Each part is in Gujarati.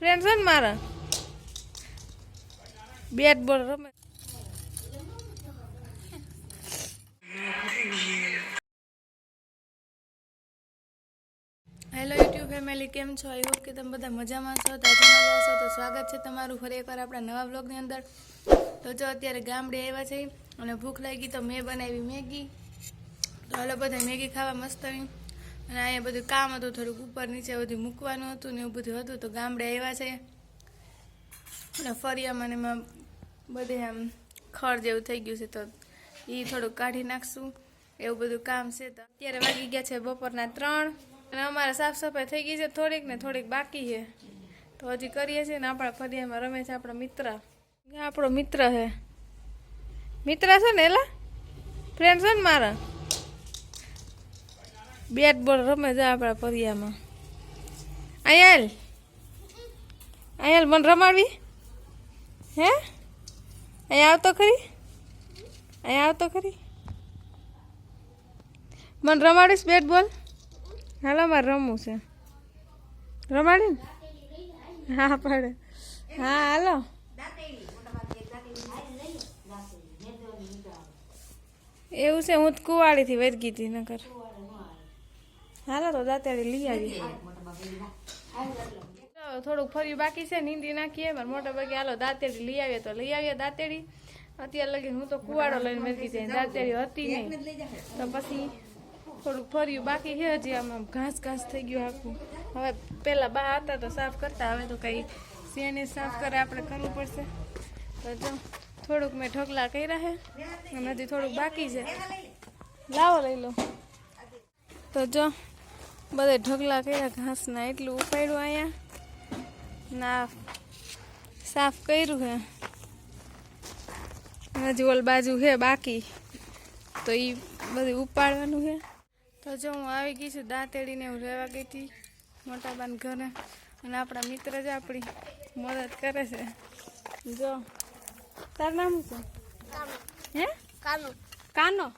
ફ્રેન્ડ છે ને મારા? બેટ બોલ રમે. હેલો યુટ્યુબ ફેમિલી કેમ છો? આઈ હોપ કે તમે બધા મજામાં છો. તાજામાં છો તો સ્વાગત છે તમારું ફરી એકવાર આપણા નવા બ્લોગની અંદર. તો જો અત્યારે ગામડે આવ્યા છે અને ભૂખ લાગી તો મેં બનાવી મેગી. તો હાલો બધા મેગી ખાવા મસ્ત આવી. અને અહીંયા બધું કામ હતું, થોડુંક ઉપર નીચે બધું મૂકવાનું હતું ને એવું બધું હતું, તો ગામડે આવ્યા છે. અને ફરિયામાં ને એમાં બધે આમ ખડ જેવું થઈ ગયું છે, તો એ થોડુંક કાઢી નાખશું. એવું બધું કામ છે, તો અત્યારે વાગી ગયા છે બપોરના ત્રણ અને અમારે સાફ સફાઈ થઈ ગઈ છે થોડીક ને થોડીક બાકી છે. તો હજી કરીએ છીએ ને આપણા ફરિયામાં રમે છે આપણો મિત્ર. આપણો મિત્ર છે. મિત્ર છે ને એલા? ફ્રેન્ડ છે ને મારા? બેટ બોલ રમે છે આપણા ફરિયામાં. આયલ. આયલ, મને રમાડવી? હે? અહીંયા આવતો ખરી? અહીંયા આવતો ખરી? મને રમાડીશ બેટ બોલ. હાલો, મારે રમવું છે. રમાડી ને? હા, પડે. હા, હાલો. એવું છે, હું કુવાડીથી વેરગી નકર. હાલો તો દાંતેડી લઈ આવી ચાલો, થોડુંક ફર્યું બાકી છે નીંદી નાખીએ. પણ મોટા ભાગે હાલો દાંતેડી લઈ આવીએ તો લઈ આવીએ દાંતેડી. અત્યારે લગી હું તો કુવાડો લઈને મેરકી જાય દાંતેડી હતી નહીં. તો પછી થોડુંક ફર્યું બાકી છે હજી આમ આમ ઘાસ ઘાસ થઈ ગયું આખું. હવે પહેલાં બા હતા તો સાફ કરતા હવે તો કંઈ શેને સાફ કરે આપણે કરવું પડશે. તો જો થોડુંક મેં ઢગલા કર્યા છે અને હજી થોડુંક બાકી છે. લાવો લઈ લો. તો જો બધે ઢગલા કર્યા ઘાસના એટલું ઉપાડ્યું અહીંયા. ના સાફ કર્યું હે. હજુ ઓલ બાજુ છે બાકી. તો એ બધું ઉપાડવાનું છે તો જો હું આવી ગઈ છું દાંતેડીને હું રહેવા ગઈ હતી મોટા બાન ઘરે. અને આપણા મિત્ર જ આપણી મદદ કરે છે. જો. તારું નામ શું છે? હે? કાનો. કાનો?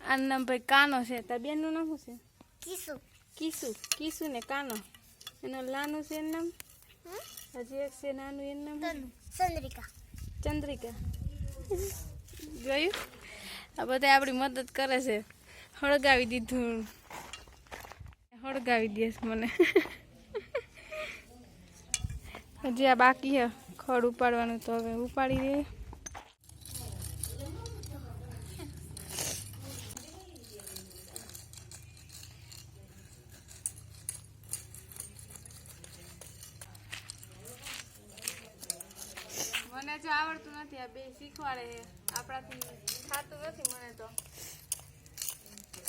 આનું નામ ભાઈ કાનો છે. તાર બેનનું નામ શું છે? કિસુ. કીસુ કીસુ ને કાનો એનો નાનું છે નામ હજી એક છે નાનું એનું નામ ચંદ્રિકા ચંદ્રિકા જોયું આ બધા આપણી મદદ કરે છે. હળગાવી દીધું. હળગાવી દે મને. હજી આ બાકી છે ખડ ઉપાડવાનું તો હવે ઉપાડી દે. જો આવડતું નથી આ બે શીખવાડે છે. આપણાથી થતું નથી મને તો.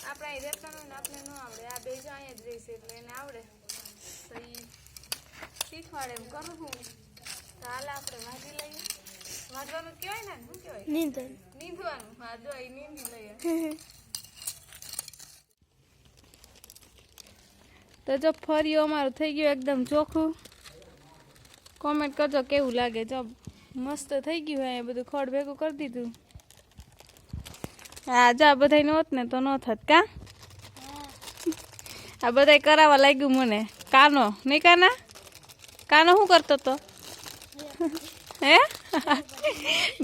આપણા રહેતા હોય ને આપણે ન આવડે. આ બે જો અહીંયા જ રહીશે એટલે એને આવડે. તો એ શીખવાડે એમ કરું હું. તો હાલ આપણે વાંધી લઈએ. વાંચવાનું કહેવાય ને? શું કહેવાય? નિંદન નીંદવાનું? વાંધો જો એ નીંદી લઈએ. તો જો ફર્યો અમારું થઈ ગયું એકદમ ચોખ્ખું. કોમેન્ટ કરજો કેવું લાગે. જો મસ્ત થઈ ગયું અહીંયા બધું ખડ ભેગું કરી દીધું. હા, જા બધાય નહોત ને તો ન થત કા? આ બધાય કરાવવા લાગ્યું મને. કાનો? નહીં કાના? કાનો શું કરતો તો? હે?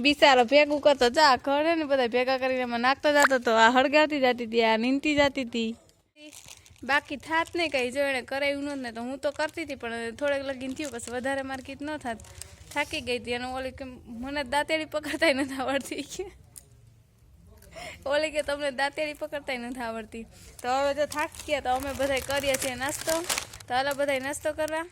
બિચારો ભેગું કરતો. જા ખડે ને બધા ભેગા કરીને એમાં નાખતો જતો તો, આ હળગાવતી જતી હતી આ નીંદતી જતી હતી બાકી થાત નહીં કઈ, જો એને કરાવ્યું નહોતું ને તો હું તો કરતી હતી પણ થોડેક લગીન થયું, પછી વધારે માર્કિટ ન થાત. થાકી ગઈ હતી અને ઓલી કે મને દાંતેડી પકડતાય નથી આવડતી. કે ઓલી કે તમને દાંતેડી પકડતાય નથી આવડતી. તો હવે જો થાકી ગયા તો અમે બધા કરીએ છીએ નાસ્તો. તો હાલો બધા નાસ્તો કરવા.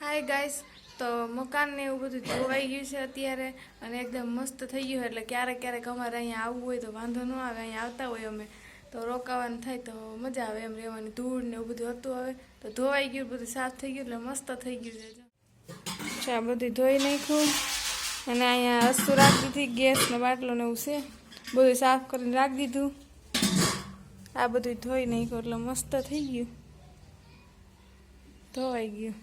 હાય ગાઈસ તો મકાન ને એવું બધું ધોવાઈ ગયું છે અત્યારે અને એકદમ મસ્ત થઈ ગયું એટલે ક્યારેક ક્યારેક અમારે અહીંયા આવવું હોય તો વાંધો ન આવે, અહીંયા આવતા હોય અમે. તો રોકાવાનું થાય તો મજા આવે એમ રહેવાની. ધૂળ ને એવું બધું હતું હવે. તો ધોવાઈ ગયું, બધું સાફ થઈ ગયું, એટલે મસ્ત થઈ ગયું છે. જો. આ બધું ધોઈ નાખ્યું. અને અહીંયા વસ્તુ રાખી દીધી, ગેસનો બાટલો ને એવું છે. બધું સાફ કરીને રાખી દીધું. આ બધું ધોઈ નાખ્યું, એટલે મસ્ત થઈ ગયું. ધોવાઈ ગયું.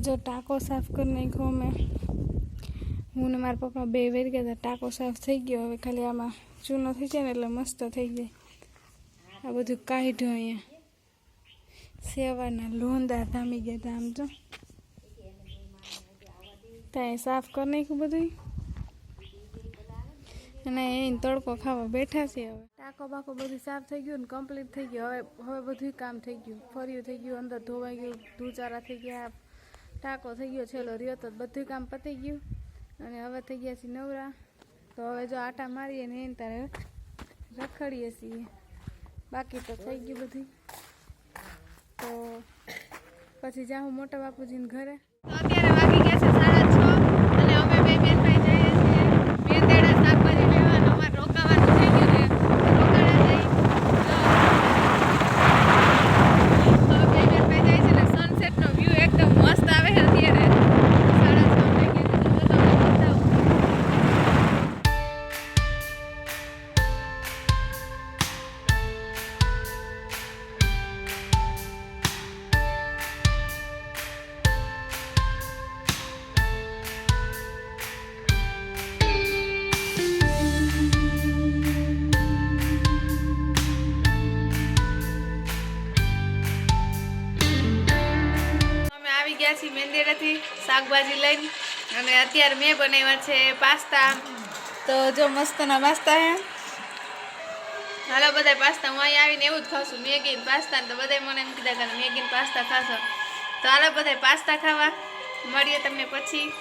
જો ટાંકો સાફ કરી નાખ્યો મેં હું ને મારા પપ્પા બે વેરી ગયા હતા ટાંકો સાફ થઈ ગયો, હવે ખાલી આમાં ચૂનો થઈ જાય ને એટલે મસ્ત થઈ જાય આ બધું કાઢ્યું અહીંયા. સેવાના લોંદા ધામી ગયા હતા આમ તો. ત્યાં સાફ કરી નાખ્યું બધું. અને અહીં તડકો ખાવા બેઠા છે હવે. ટાંકો બાકો બધું સાફ થઈ ગયું ને કમ્પ્લીટ થઈ ગયું. હવે હવે બધું કામ થઈ ગયું. ફર્યું થઈ ગયું, અંદર ધોવાઈ ગયું, ધૂચારા થઈ ગયા, ટાંકો થઈ ગયો, છેલ્લો રહ્યો તો બધું કામ પતી ગયું. અને હવે થઈ ગયા છીએ નવરા. તો હવે જો આટા મારીએ ને એને તારે રખડીએ છીએ. બાકી તો થઈ ગયું બધું. તો પછી જાઉં મોટા બાપુજીને ઘરે. અમે આવી ગયા છીએ મેંદેડાથી શાકભાજી લઈને અને અત્યારે મેં બનાવ્યા છે પાસ્તા. તો જો મસ્તના પાસ્તા હે. હાલો બધા પાસ્તા હું અહીં આવીને એવું જ ખાશું મેગી પાસ્તા તો બધા મને એમ કીધા કે મેગી પાસ્તા ખાશો. તો હાલો બધા પાસ્તા ખાવા. મળીએ તમને પછી.